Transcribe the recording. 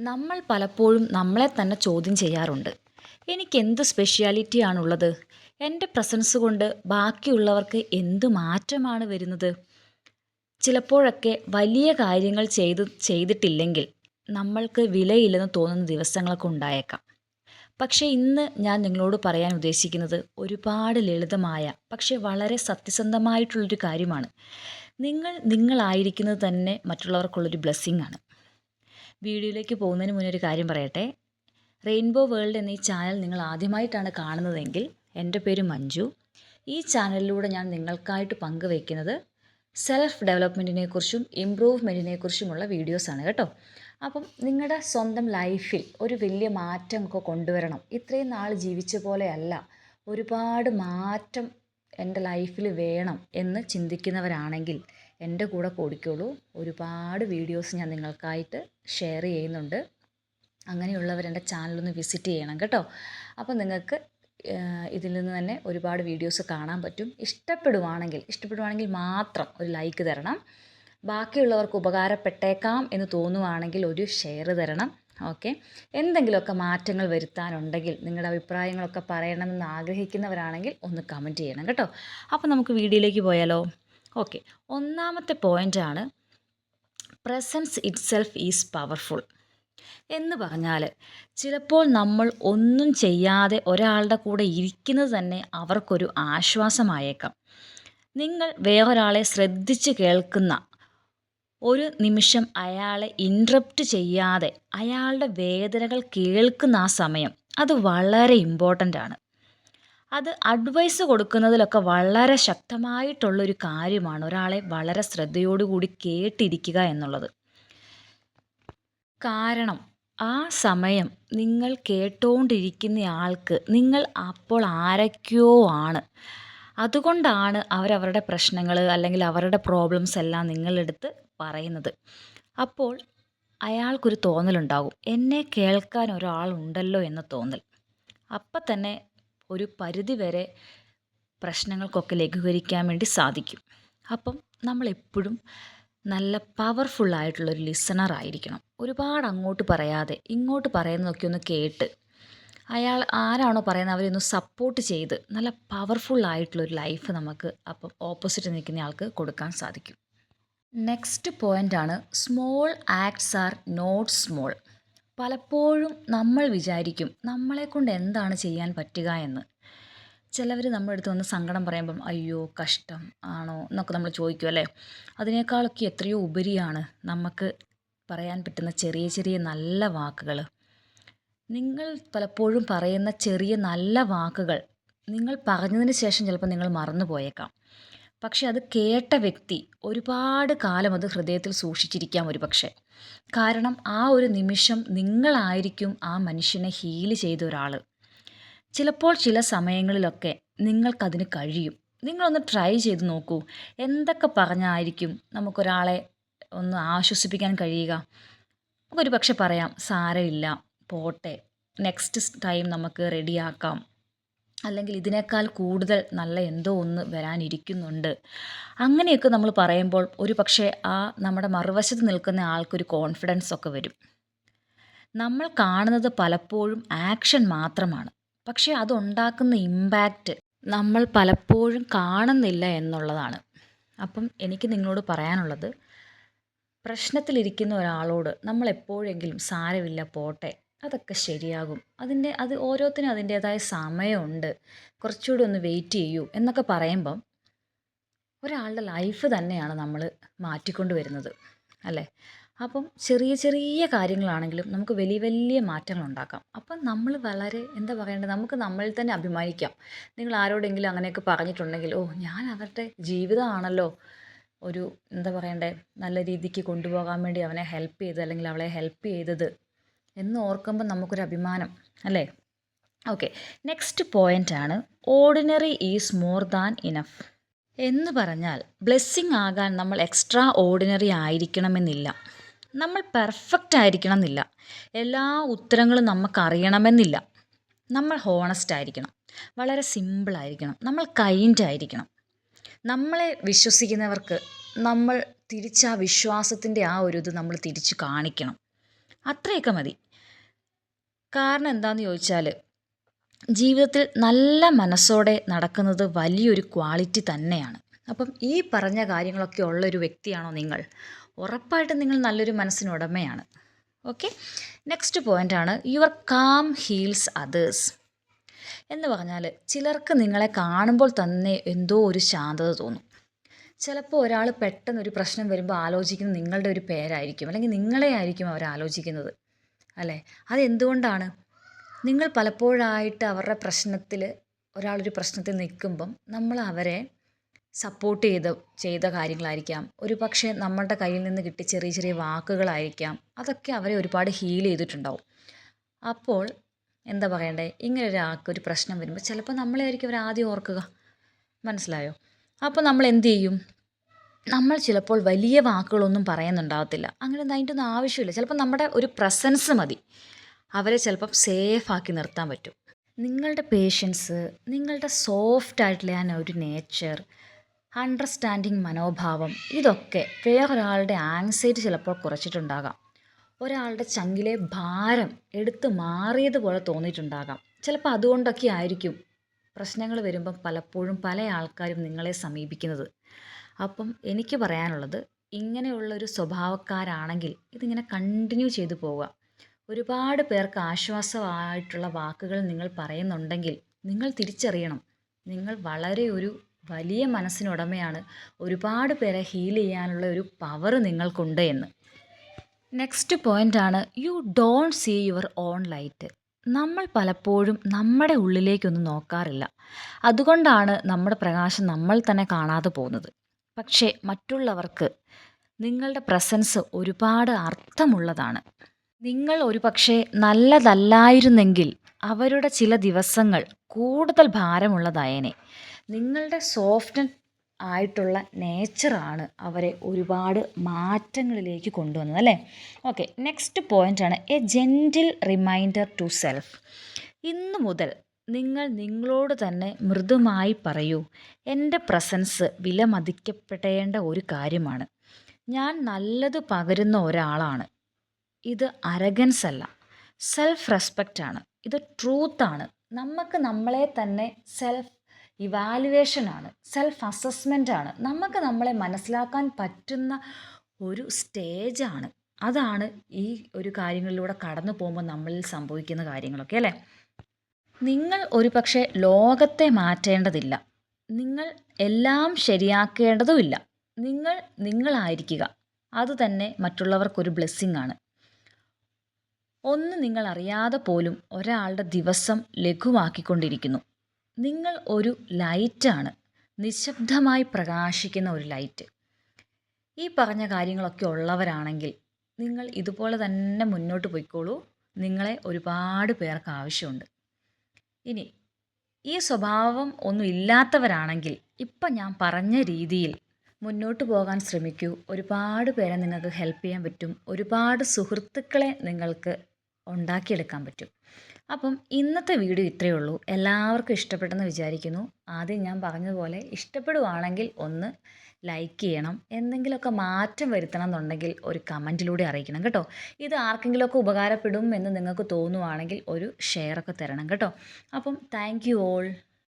നമ്മൾ പലപ്പോഴും നമ്മളെ തന്നെ ചോദ്യം ചെയ്യാറുണ്ട്. എനിക്ക് എന്ത് സ്പെഷ്യാലിറ്റി സ്പെഷ്യാലിറ്റിയാണുള്ളത് എന്റെ പ്രസൻസ് കൊണ്ട് ബാക്കിയുള്ളവർക്ക് എന്ത് മാറ്റമാണ് വരുന്നത്? ചിലപ്പോഴൊക്കെ വലിയ കാര്യങ്ങൾ ചെയ്ത് ചെയ്തിട്ടില്ലെങ്കിൽ നമ്മൾക്ക് വിലയില്ലെന്ന് തോന്നുന്ന ദിവസങ്ങളൊക്കെ ഉണ്ടായേക്കാം. പക്ഷേ ഇന്ന് ഞാൻ നിങ്ങളോട് പറയാൻ ഉദ്ദേശിക്കുന്നത് ഒരുപാട് ലളിതമായ പക്ഷേ വളരെ സത്യസന്ധമായിട്ടുള്ളൊരു കാര്യമാണ്. നിങ്ങൾ നിങ്ങളായിരിക്കുന്നത് തന്നെ മറ്റുള്ളവർക്കുള്ളൊരു ബ്ലെസ്സിങ് ആണ്. വീഡിയോയിലേക്ക് പോകുന്നതിന് മുന്നേ ഒരു കാര്യം പറയട്ടെ? റെയിൻബോ വേൾഡ് എന്ന ഈ ചാനൽ നിങ്ങൾ ആദ്യമായിട്ടാണ് കാണുന്നതെങ്കിൽ എന്റെ പേര് മഞ്ജു. ഈ ചാനലിലൂടെ ഞാൻ നിങ്ങൾക്കായിട്ട് പങ്കുവയ്ക്കുന്നത് സെൽഫ് ഡെവലപ്മെന്റിനെ കുറിച്ചും ഇമ്പ്രൂവ്മെന്റിനെ കുറിച്ചുമുള്ള വീഡിയോസാണ് കേട്ടോ. അപ്പം നിങ്ങളുടെ സ്വന്തം ലൈഫിൽ ഒരു വലിയ മാറ്റമൊക്കെ കൊണ്ടുവരണം. ഇത്രയും നാൾ ജീവിച്ച പോലെയല്ല ഒരുപാട് മാറ്റം എന്റെ ലൈഫിൽ വേണം എന്ന് ചിന്തിക്കുന്നവരാണെങ്കിൽ എന്റെ കൂടെ കൂടിക്കോളൂ. ഒരുപാട് വീഡിയോസ് ഞാൻ നിങ്ങൾക്കായിട്ട് ഷെയർ ചെയ്യുന്നുണ്ട്. അങ്ങനെയുള്ളവർ എന്റെ ചാനലൊന്ന് വിസിറ്റ് ചെയ്യണം കേട്ടോ. അപ്പോൾ നിങ്ങൾക്ക് ഇതിൽ നിന്ന് തന്നെ ഒരുപാട് വീഡിയോസ് കാണാൻ പറ്റും. ഇഷ്ടപ്പെടുവാണെങ്കിൽ ഇഷ്ടപ്പെടുവാണെങ്കിൽ മാത്രം ഒരു ലൈക്ക് തരണം. ബാക്കിയുള്ളവർക്ക് ഉപകാരപ്പെട്ടേക്കാം എന്ന് തോന്നുവാണെങ്കിൽ ഒരു ഷെയർ തരണം. ഓക്കെ എന്തെങ്കിലുമൊക്കെ മാറ്റങ്ങൾ വരുത്താനുണ്ടെങ്കിൽ നിങ്ങളുടെ അഭിപ്രായങ്ങളൊക്കെ പറയണമെന്ന് ആഗ്രഹിക്കുന്നവരാണെങ്കിൽ ഒന്ന് കമന്റ് ചെയ്യണം കേട്ടോ. അപ്പോൾ നമുക്ക് വീഡിയോയിലേക്ക് പോയാലോ? ഓക്കെ ഒന്നാമത്തെ പോയിന്റാണ് presence itself is powerful എന്ന് പറഞ്ഞാൽ ചിലപ്പോൾ നമ്മൾ ഒന്നും ചെയ്യാതെ ഒരാളുടെ കൂടെ ഇരിക്കുന്നത് തന്നെ അവർക്കൊരു ആശ്വാസമായേക്കാം. നിങ്ങൾ വേറൊരാളെ ശ്രദ്ധിച്ച് കേൾക്കുന്ന ഒരു നിമിഷം അയാളെ ഇൻട്രപ്റ്റ് ചെയ്യാതെ അയാളുടെ വേദനകൾ കേൾക്കുന്ന ആ സമയം അത് വളരെ ഇമ്പോർട്ടന്റ് ആണ്. അത് അഡ്വൈസ് കൊടുക്കുന്നതിലൊക്കെ വളരെ ശക്തമായിട്ടുള്ളൊരു കാര്യമാണ് ഒരാളെ വളരെ ശ്രദ്ധയോടുകൂടി കേട്ടിരിക്കുക എന്നുള്ളത്. കാരണം ആ സമയം നിങ്ങൾ കേട്ടുകൊണ്ടിരിക്കുന്ന ആൾക്ക് നിങ്ങൾ അപ്പോൾ ആരൊക്കെയോ ആണ്. അതുകൊണ്ടാണ് അവരവരുടെ പ്രശ്നങ്ങൾ അല്ലെങ്കിൽ അവരുടെ പ്രോബ്ലംസ് എല്ലാം നിങ്ങളെടുത്ത് പറയുന്നത്. അപ്പോൾ അയാൾക്കൊരു തോന്നലുണ്ടാകും. എന്നെ കേൾക്കാൻ ഒരാളുണ്ടല്ലോ എന്ന തോന്നൽ. അപ്പം തന്നെ ഒരു പരിധിവരെ പ്രശ്നങ്ങൾക്കൊക്കെ ലഘൂകരിക്കാൻ വേണ്ടി സാധിക്കും. അപ്പം നമ്മളെപ്പോഴും നല്ല പവർഫുള്ളായിട്ടുള്ളൊരു ലിസണർ ആയിരിക്കണം. ഒരുപാട് അങ്ങോട്ട് പറയാതെ ഇങ്ങോട്ട് പറയുന്നതൊക്കെ ഒന്ന് കേട്ട് അയാൾ ആരാണോ പറയുന്നത് അവരെ ഒന്ന് സപ്പോർട്ട് ചെയ്ത് നല്ല പവർഫുള്ളായിട്ടുള്ളൊരു ലൈഫ് നമുക്ക് അപ്പം ഓപ്പോസിറ്റ് നിൽക്കുന്ന ആൾക്ക് കൊടുക്കാൻ സാധിക്കും. നെക്സ്റ്റ് പോയിന്റാണ് small acts are not small പലപ്പോഴും നമ്മൾ വിചാരിക്കും നമ്മളെക്കൊണ്ട് എന്താണ് ചെയ്യാൻ പറ്റുക എന്ന്. ചിലവർ നമ്മുടെ അടുത്ത് വന്ന് സങ്കടം പറയുമ്പം അയ്യോ കഷ്ടം ആണോ? എന്നൊക്കെ നമ്മൾ ചോദിക്കും അല്ലേ? അതിനേക്കാളൊക്കെ എത്രയോ ഉപരിയാണ് നമുക്ക് പറയാൻ പറ്റുന്ന ചെറിയ ചെറിയ നല്ല വാക്കുകൾ നിങ്ങൾ പലപ്പോഴും പറയുന്ന ചെറിയ നല്ല വാക്കുകൾ നിങ്ങൾ പറഞ്ഞതിന് ശേഷം ചിലപ്പോൾ നിങ്ങൾ മറന്നു പോയേക്കാം പക്ഷെ അത് കേട്ട വ്യക്തി ഒരുപാട് കാലം അത് ഹൃദയത്തിൽ സൂക്ഷിച്ചിരിക്കാം ഒരു പക്ഷേ കാരണം ആ ഒരു നിമിഷം നിങ്ങളായിരിക്കും ആ മനുഷ്യനെ ഹീൽ ചെയ്ത ഒരാൾ. ചിലപ്പോൾ ചില സമയങ്ങളിലൊക്കെ നിങ്ങൾക്കതിന് കഴിയും. നിങ്ങളൊന്ന് ട്രൈ ചെയ്ത് നോക്കൂ. എന്തൊക്കെ പറഞ്ഞായിരിക്കും നമുക്കൊരാളെ ഒന്ന് ആശ്വസിപ്പിക്കാൻ കഴിയുക? നമുക്കൊരു പക്ഷെ പറയാം സാരമില്ല പോട്ടെ നെക്സ്റ്റ് ടൈം നമുക്ക് റെഡിയാക്കാം അല്ലെങ്കിൽ ഇതിനേക്കാൾ കൂടുതൽ നല്ല എന്തോ ഒന്ന് വരാനിരിക്കുന്നുണ്ട്. അങ്ങനെയൊക്കെ നമ്മൾ പറയുമ്പോൾ ഒരു പക്ഷേ ആ നമ്മുടെ മറുവശത്ത് നിൽക്കുന്ന ആൾക്കൊരു കോൺഫിഡൻസ് ഒക്കെ വരും. നമ്മൾ കാണുന്നത് പലപ്പോഴും ആക്ഷൻ മാത്രമാണ്. പക്ഷേ അതുണ്ടാക്കുന്ന ഇമ്പാക്റ്റ് നമ്മൾ പലപ്പോഴും കാണുന്നില്ല എന്നുള്ളതാണ്. അപ്പം എനിക്ക് നിങ്ങളോട് പറയാനുള്ളത് പ്രശ്നത്തിലിരിക്കുന്ന ഒരാളോട് നമ്മൾ എപ്പോഴെങ്കിലും സാരമില്ല പോട്ടെ അതൊക്കെ ശരിയാകും. അതിന്റെ അത് ഓരോത്തിനും അതിന്റേതായ സമയമുണ്ട്. കുറച്ചുകൂടി ഒന്ന് വെയിറ്റ് ചെയ്യൂ എന്നൊക്കെ പറയുമ്പം ഒരാളുടെ ലൈഫ് തന്നെയാണ് നമ്മൾ മാറ്റിക്കൊണ്ട് വരുന്നത് അല്ലേ? അപ്പം ചെറിയ ചെറിയ കാര്യങ്ങളാണെങ്കിലും നമുക്ക് വലിയ വലിയ മാറ്റങ്ങൾ ഉണ്ടാക്കാം. അപ്പം നമ്മൾ വളരെ എന്താ പറയേണ്ടത്? നമുക്ക് നമ്മളിൽ തന്നെ അഭിമാനിക്കാം. നിങ്ങൾ ആരോടെങ്കിലും അങ്ങനെയൊക്കെ പറഞ്ഞിട്ടുണ്ടെങ്കിൽ ഓ ഞാൻ അവരുടെ ജീവിതമാണല്ലോ ഒരു എന്താ പറയണ്ടേ? നല്ല രീതിക്ക് കൊണ്ടുപോകാൻ വേണ്ടി അവനെ ഹെൽപ്പ് ചെയ്ത് അല്ലെങ്കിൽ അവളെ ഹെൽപ്പ് ചെയ്തത്. എന്ന് ഓർക്കുമ്പോൾ നമുക്കൊരു അഭിമാനം അല്ലേ? ഓക്കെ നെക്സ്റ്റ് പോയിന്റ് ആണ് ordinary is more than enough എന്ന് പറഞ്ഞാൽ ബ്ലെസ്സിങ് ആകാൻ നമ്മൾ എക്സ്ട്രാ ഓർഡിനറി ആയിരിക്കണമെന്നില്ല. നമ്മൾ പെർഫെക്റ്റ് ആയിരിക്കണം എന്നില്ല എല്ലാ ഉത്തരങ്ങളും നമുക്കറിയണമെന്നില്ല നമ്മൾ ഹോണസ്റ്റ് ആയിരിക്കണം. വളരെ സിമ്പിൾ ആയിരിക്കണം. നമ്മൾ കൈൻഡ് ആയിരിക്കണം. നമ്മളെ വിശ്വസിക്കുന്നവർക്ക് നമ്മൾ തിരിച്ച് ആ വിശ്വാസത്തിന്റെ ആ ഒരു ഇത് നമ്മൾ തിരിച്ച് കാണിക്കണം. അത്രയൊക്കെ മതി. കാരണം എന്താണെന്ന് ചോദിച്ചാൽ ജീവിതത്തിൽ നല്ല മനസ്സോടെ നടക്കുന്നത് വലിയൊരു ക്വാളിറ്റി തന്നെയാണ്. അപ്പം ഈ പറഞ്ഞ കാര്യങ്ങളൊക്കെ ഉള്ളൊരു വ്യക്തിയാണോ നിങ്ങൾ? ഉറപ്പായിട്ടും നിങ്ങൾ നല്ലൊരു മനസ്സിനുടമയാണ്. ഓക്കെ നെക്സ്റ്റ് പോയിന്റാണ് യുവർ കാം ഹീൽസ് അതേഴ്സ് എന്ന് പറഞ്ഞാൽ ചിലർക്ക് നിങ്ങളെ കാണുമ്പോൾ തന്നെ എന്തോ ഒരു ശാന്തത തോന്നും. ചിലപ്പോൾ ഒരാൾ പെട്ടെന്ന് ഒരു പ്രശ്നം വരുമ്പോൾ ആലോചിക്കുന്നത് നിങ്ങളുടെ ഒരു പേരായിരിക്കും. അല്ലെങ്കിൽ നിങ്ങളെ ആയിരിക്കും അവർ ആലോചിക്കുന്നത്. അല്ലേ? അതെന്തുകൊണ്ടാണ്? നിങ്ങൾ പലപ്പോഴായിട്ട് അവരുടെ പ്രശ്നത്തിൽ ഒരാളൊരു പ്രശ്നത്തിൽ നിൽക്കുമ്പം നമ്മൾ അവരെ സപ്പോർട്ട് ചെയ്ത് ചെയ്ത കാര്യങ്ങളായിരിക്കാം. ഒരു പക്ഷേ നമ്മളുടെ കയ്യിൽ നിന്ന് കിട്ടിയ ചെറിയ ചെറിയ വാക്കുകളായിരിക്കാം. അതൊക്കെ അവരെ ഒരുപാട് ഹീൽ ചെയ്തിട്ടുണ്ടാവും. അപ്പോൾ എന്താ പറയണ്ടേ? ഇങ്ങനെ ഒരാൾക്ക് ഒരു പ്രശ്നം വരുമ്പോൾ ചിലപ്പോൾ നമ്മളെ ആയിരിക്കും അവർ ആദ്യം ഓർക്കുക. മനസ്സിലായോ? അപ്പോൾ നമ്മൾ എന്ത് ചെയ്യും നമ്മൾ ചിലപ്പോൾ വലിയ വാക്കുകളൊന്നും പറയുന്നുണ്ടാകത്തില്ല അങ്ങനെ അതിന്റെ ഒന്നും ആവശ്യമില്ല. ചിലപ്പോൾ നമ്മുടെ ഒരു പ്രസൻസ് മതി. അവരെ ചിലപ്പം സേഫാക്കി നിർത്താൻ പറ്റും. നിങ്ങളുടെ പേഷ്യൻസ് നിങ്ങളുടെ സോഫ്റ്റ് ആയിട്ടുള്ള ഒരു നേച്ചർ അണ്ടർസ്റ്റാൻഡിങ് മനോഭാവം ഇതൊക്കെ വേറൊരാളുടെ ആങ്സൈറ്റി ചിലപ്പോൾ കുറച്ചിട്ടുണ്ടാകാം. ഒരാളുടെ ചങ്കിലെ ഭാരം എടുത്തു മാറിയതുപോലെ തോന്നിയിട്ടുണ്ടാകാം. ചിലപ്പോൾ അതുകൊണ്ടൊക്കെ ആയിരിക്കും പ്രശ്നങ്ങൾ വരുമ്പം പലപ്പോഴും പല ആൾക്കാരും നിങ്ങളെ സമീപിക്കുന്നത്. അപ്പം എനിക്ക് പറയാനുള്ളത് ഇങ്ങനെയുള്ളൊരു സ്വഭാവക്കാരാണെങ്കിൽ ഇതിങ്ങനെ കണ്ടിന്യൂ ചെയ്തു പോവുക. ഒരുപാട് പേർക്ക് ആശ്വാസമായിട്ടുള്ള വാക്കുകൾ നിങ്ങൾ പറയുന്നുണ്ടെങ്കിൽ നിങ്ങൾ തിരിച്ചറിയണം. നിങ്ങൾ വളരെ ഒരു വലിയ മനസ്സിനുടമയാണ്. ഒരുപാട് പേരെ ഹീൽ ചെയ്യാനുള്ള ഒരു പവർ നിങ്ങൾക്കുണ്ട് എന്ന്. നെക്സ്റ്റ് പോയിന്റാണ് you don't see your own light നമ്മൾ പലപ്പോഴും നമ്മുടെ ഉള്ളിലേക്കൊന്നും നോക്കാറില്ല. അതുകൊണ്ടാണ് നമ്മുടെ പ്രകാശം നമ്മൾ തന്നെ കാണാതെ പോകുന്നത്. പക്ഷേ മറ്റുള്ളവർക്ക് നിങ്ങളുടെ പ്രസൻസ് ഒരുപാട് അർത്ഥമുള്ളതാണ്. നിങ്ങൾ ഒരുപക്ഷെ നല്ലതല്ലായിരുന്നെങ്കിൽ അവരുടെ ചില ദിവസങ്ങൾ കൂടുതൽ ഭാരമുള്ളതായേനെ. നിങ്ങളുടെ സോഫ്റ്റ് ആയിട്ടുള്ള നേച്ചറാണ് അവരെ ഒരുപാട് മാറ്റങ്ങളിലേക്ക് കൊണ്ടുവന്നത് അല്ലേ? ഓക്കെ നെക്സ്റ്റ് പോയിന്റാണ് a gentle reminder to self ഇന്നു മുതൽ നിങ്ങൾ നിങ്ങളോട് തന്നെ മൃദുമായി പറയൂ എന്റെ പ്രസൻസ് വിലമതിക്കപ്പെടേണ്ട ഒരു കാര്യമാണ്. ഞാൻ നല്ലത് പകരുന്ന ഒരാളാണ്. ഇത് അരഗൻസ് അല്ല. സെൽഫ് റെസ്പെക്റ്റ് ആണ്. ഇത് ട്രൂത്താണ് നമുക്ക് നമ്മളെ തന്നെ സെൽഫ് ഇവാലുവേഷൻ ആണ് സെൽഫ് അസസ്മെന്റ് ആണ് നമുക്ക് നമ്മളെ മനസ്സിലാക്കാൻ പറ്റുന്ന ഒരു സ്റ്റേജാണ് അതാണ് ഈ ഒരു കാര്യങ്ങളിലൂടെ കടന്നു പോകുമ്പോൾ നമ്മളിൽ സംഭവിക്കുന്ന കാര്യങ്ങളൊക്കെ അല്ലേ? നിങ്ങൾ ഒരു പക്ഷേ ലോകത്തെ മാറ്റേണ്ടതില്ല. നിങ്ങൾ എല്ലാം ശരിയാക്കേണ്ടതുമില്ല. നിങ്ങൾ നിങ്ങളായിരിക്കുക. അതുതന്നെ മറ്റുള്ളവർക്കൊരു ബ്ലെസ്സിങ് ആണ്. ഒന്ന് നിങ്ങൾ അറിയാതെ പോലും ഒരാളുടെ ദിവസം ലഘുവാക്കിക്കൊണ്ടിരിക്കുന്നു. നിങ്ങൾ ഒരു ലൈറ്റാണ് നിശബ്ദമായി പ്രകാശിക്കുന്ന ഒരു ലൈറ്റ് ഈ പറഞ്ഞ കാര്യങ്ങളൊക്കെ ഉള്ളവരാണെങ്കിൽ നിങ്ങൾ ഇതുപോലെ തന്നെ മുന്നോട്ട് പോയിക്കോളൂ. നിങ്ങളെ ഒരുപാട് പേർക്ക് ആവശ്യമുണ്ട്. ഇനി ഈ സ്വഭാവം ഒന്നും ഇല്ലാത്തവരാണെങ്കിൽ ഇപ്പം ഞാൻ പറഞ്ഞ രീതിയിൽ മുന്നോട്ട് പോകാൻ ശ്രമിക്കൂ. ഒരുപാട് പേരെ നിങ്ങൾക്ക് ഹെൽപ്പ് ചെയ്യാൻ പറ്റും. ഒരുപാട് സുഹൃത്തുക്കളെ നിങ്ങൾക്ക് ഉണ്ടാക്കിയെടുക്കാൻ പറ്റും. അപ്പം ഇന്നത്തെ വീഡിയോ ഇത്രയേ ഉള്ളൂ. എല്ലാവർക്കും ഇഷ്ടപ്പെട്ടെന്ന് വിചാരിക്കുന്നു. ആദ്യം ഞാൻ പറഞ്ഞതുപോലെ ഇഷ്ടപ്പെടുവാണെങ്കിൽ ഒന്ന് ലൈക്ക് ചെയ്യണം. എന്തെങ്കിലുമൊക്കെ മാറ്റം വരുത്തണം എന്നുണ്ടെങ്കിൽ ഒരു കമന്റിലൂടെ അറിയിക്കണം കേട്ടോ. ഇത് ആർക്കെങ്കിലുമൊക്കെ ഉപകാരപ്പെടും എന്ന് നിങ്ങൾക്ക് തോന്നുവാണെങ്കിൽ ഒരു ഷെയറൊക്കെ തരണം കേട്ടോ. അപ്പം താങ്ക് യു ഓൾ